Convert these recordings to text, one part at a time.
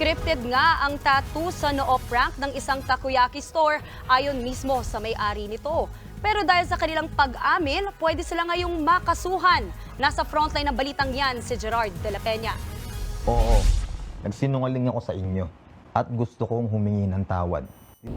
Scripted nga ang tattoo sa noo prank ng isang takoyaki store ayon mismo sa may-ari nito. Pero dahil sa kanilang pag-amin, pwede sila ngayong makasuhan. Nasa frontline ng balitang yan si Gerard de la Peña. Oo, nagsinungaling ako sa inyo at gusto kong humingi ng tawad.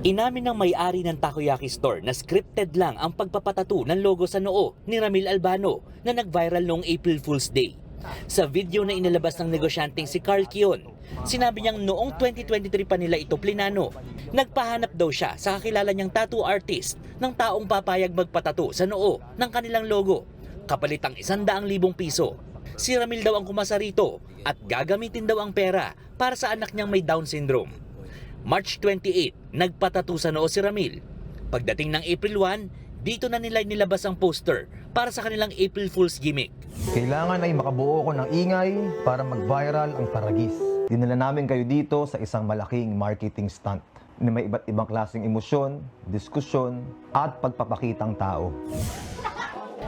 Inamin ng may-ari ng takoyaki store na scripted lang ang pagpapatato ng logo sa noo ni Ramil Albano na nag-viral noong April Fool's Day. Sa video na inilabas ng negosyanteng si Carl Kion, sinabi niyang noong 2023 pa nila ito plinano. Nagpahanap daw siya sa kakilala niyang tattoo artist ng taong papayag magpatato sa noo ng kanilang logo. Kapalitang isandaang libong piso. Si Ramil daw ang kumasa rito at gagamitin daw ang pera para sa anak niyang may Down syndrome. March 28, nagpatato sa noo si Ramil. Pagdating ng April 1, dito na nila nilabas ang poster para sa kanilang April Fool's gimmick. Kailangan ay makabuo ko ng ingay para mag-viral ang Taragis. Dinala namin kayo dito sa isang malaking marketing stunt na may iba't ibang klaseng emosyon, diskusyon, at pagpapakitang tao.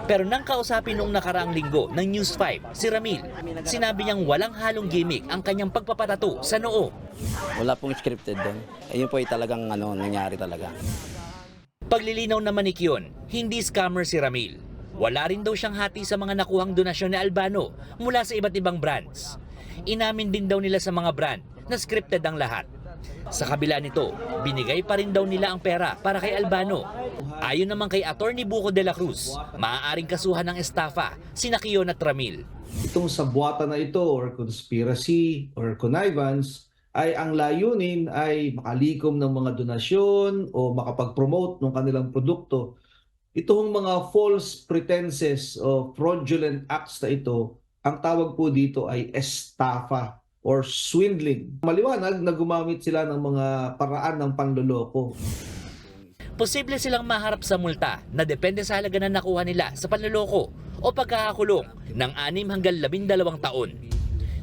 Pero nang kausapin noong nakaraang linggo ng News 5, si Ramil, sinabi niyang walang halong gimmick ang kanyang pagpapatato sa noo. Wala pong scripted doon. Ayun po ay talagang ano, nangyari talaga. Paglilinaw naman ni Kion, hindi scammer si Ramil. Wala rin daw siyang hati sa mga nakuhang donasyon ni Albano mula sa iba't ibang brands. Inamin din daw nila sa mga brand na scripted ang lahat. Sa kabila nito, binigay pa rin daw nila ang pera para kay Albano. Ayon naman kay Attorney Buco de la Cruz, maaaring kasuhan ng estafa sina Kion at Ramil. itong sabuatan na ito or conspiracy or connivance ay ang layunin ay makalikom ng mga donasyon o makapag-promote ng kanilang produkto. Itong mga false pretenses o fraudulent acts na ito, ang tawag po dito ay estafa or swindling. Maliwanag na gumamit sila ng mga paraan ng panloloko. Posible silang maharap sa multa na depende sa halaga na nakuha nila sa panloloko o pagkakakulong ng 6 hanggang 12 taon.